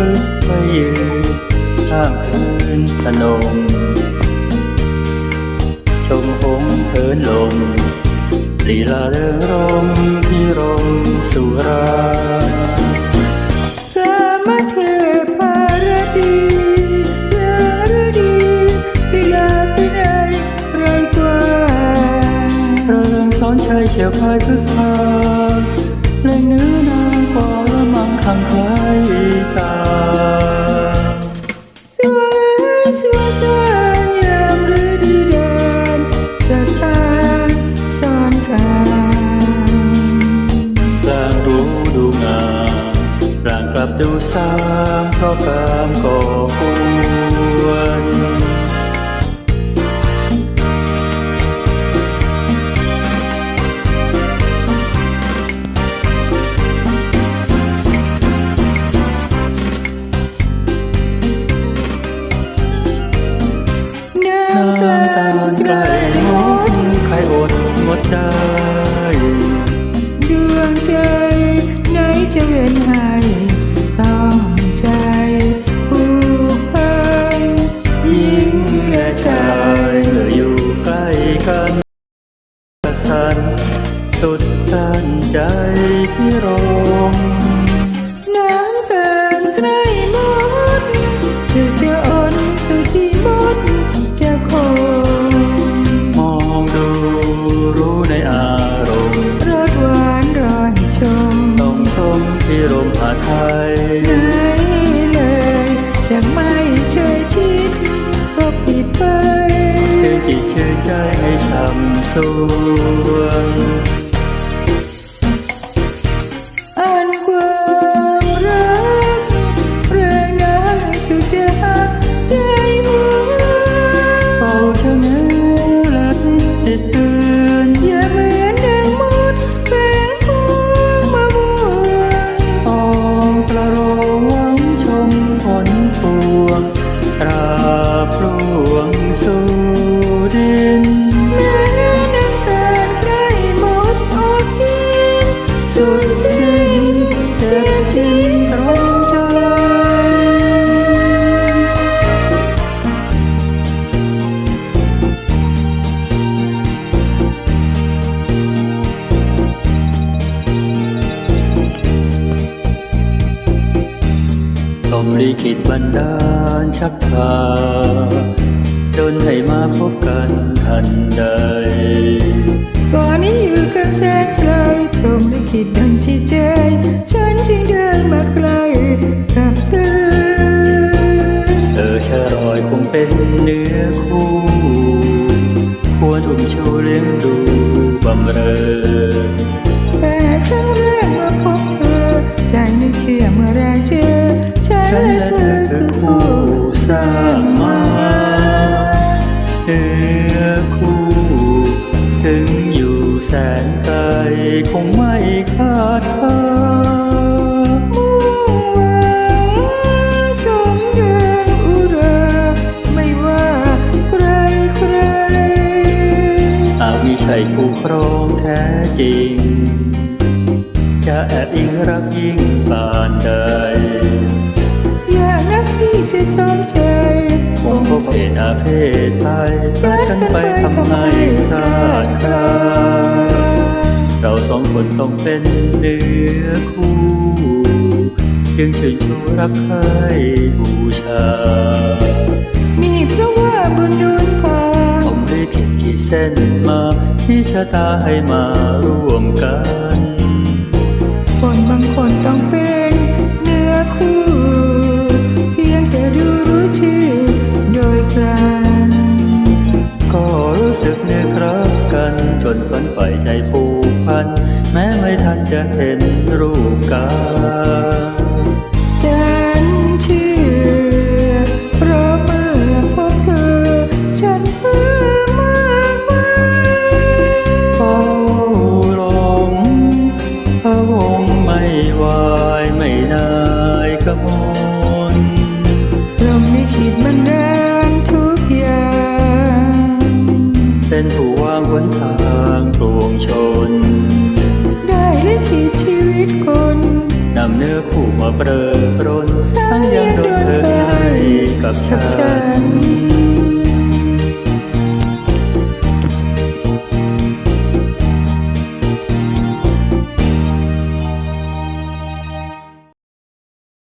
มเอ๋ยชมชื่นชมพึกไปยืนข้างคืนสนม ชมหงเหินลมลีลาเริงรมที่รมสุราสามเทพารดียารดีพิลาพินัยไรกว่าเริงสอนชัยเฉียวพายคึกคาเล่งเนื้อนางก ละมังคังคล้ายตาสวยสวยสวยยามฤดีแดนสถานสอนกลางกลางรู้ดูงามกลางกลับดูสามเพราะกามก่อควรำตาลลไกไกลลหมดใครอดงดได้ รู้ในอารมณ์รสหวานรอให้ชมต้องชมที่รมหาไทยไหนเลยจะไม่เชยชิดก็ผิดไปชื่นจิตชื่นใจให้ช่ำสวงอ่านควา ลมลิขิตบันดาลชักพา จนให้มาพบกันทันใดก่อนนี้อยู่กันแสนไกลพรหมลิขิตดังที่ใจ ฉันจึงเดินมาใกล้กับเธอ เธอชะรอยคงเป็นเนื้อคู่ ควรอุ้มชูเลี้ยงดูบำเรอ เธเธอคืคืออคู่สร้างมาเธอคู่ถึงอยู่แสนไกลคงไม่ขาดค่ามุ่งหวังสมดังอุราไม่ว่าใครใครหาใช่คู่ครองแท้จริง จะแอบอิงรักยิ่งปานใด ที่สนใจคงพบเหตุอาเพศไปรักกันไปทำให้คลาดคลาเราสองคนต้องเป็นเนื้อคู่จึงชื่นชูรักใครบูชา นี่เพราะว่าบุญดุลพาผมได้คิดขีดเส้นมา ที่ชะตาให้มาร่วมกัน เปรอปรนทั้งยังโดนเธอให้กับฉัน